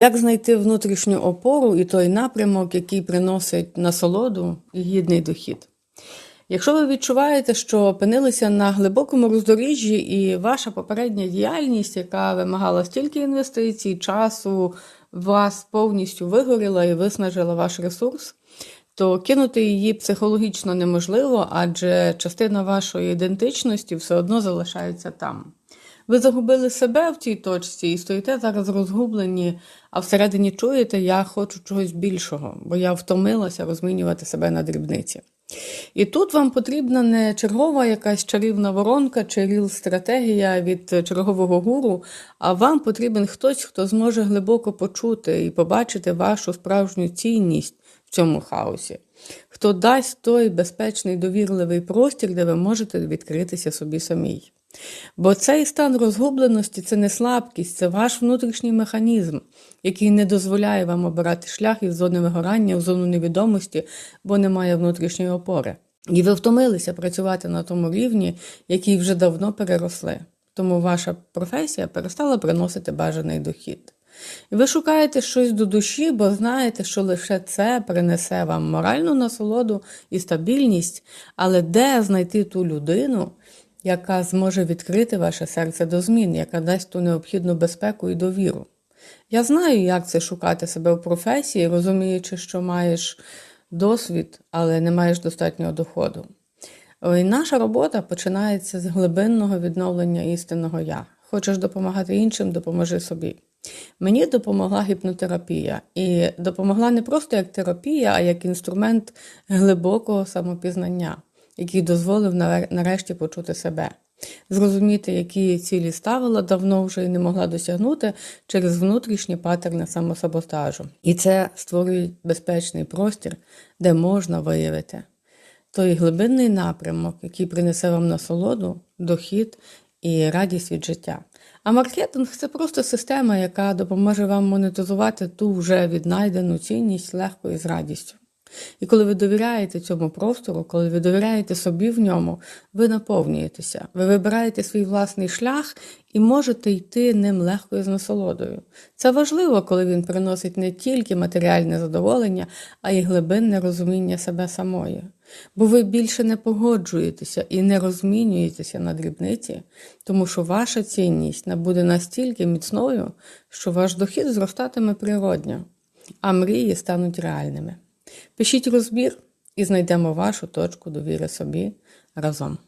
Як знайти внутрішню опору і той напрямок, який приносить насолоду і гідний дохід? Якщо ви відчуваєте, що опинилися на глибокому роздоріжжі, і ваша попередня діяльність, яка вимагала стільки інвестицій, часу, вас повністю вигоріла і виснажила ваш ресурс, то кинути її психологічно неможливо, адже частина вашої ідентичності все одно залишається там. Ви загубили себе в цій точці і стоїте зараз розгублені, а всередині чуєте, я хочу чогось більшого, бо я втомилася розмінювати себе на дрібниці. І тут вам потрібна не чергова якась чарівна воронка чи ріл-стратегія від чергового гуру, а вам потрібен хтось, хто зможе глибоко почути і побачити вашу справжню цінність в цьому хаосі, хто дасть той безпечний довірливий простір, де ви можете відкритися собі самій. Бо цей стан розгубленості це не слабкість, це ваш внутрішній механізм, який не дозволяє вам обирати шлях із зони вигорання в зону невідомості, бо немає внутрішньої опори. І ви втомилися працювати на тому рівні, який вже давно переросли. Тому ваша професія перестала приносити бажаний дохід. І ви шукаєте щось до душі, бо знаєте, що лише це принесе вам моральну насолоду і стабільність, але де знайти ту людину, яка зможе відкрити ваше серце до змін, яка дасть ту необхідну безпеку і довіру. Я знаю, як це шукати себе в професії, розуміючи, що маєш досвід, але не маєш достатнього доходу. І наша робота починається з глибинного відновлення істинного я. Хочеш допомагати іншим, допоможи собі. Мені допомогла гіпнотерапія, і допомогла не просто як терапія, а як інструмент глибокого самопізнання який дозволив нарешті почути себе, зрозуміти, які цілі ставила давно вже і не могла досягнути через внутрішні патерни самосаботажу. І це створює безпечний простір, де можна виявити той глибинний напрямок, який принесе вам насолоду, дохід і радість від життя. А маркетинг це просто система, яка допоможе вам монетизувати ту вже віднайдену цінність легко і з радістю. І коли ви довіряєте цьому простору, коли ви довіряєте собі в ньому, ви наповнюєтеся, ви вибираєте свій власний шлях і можете йти ним легко і з насолодою. Це важливо, коли він приносить не тільки матеріальне задоволення, а й глибинне розуміння себе самої. Бо ви більше не погоджуєтеся і не розмінюєтеся на дрібниці, тому що ваша цінність набуде настільки міцною, що ваш дохід зростатиме природньо, а мрії стануть реальними. Пишіть розбір і знайдемо вашу точку довіри собі разом.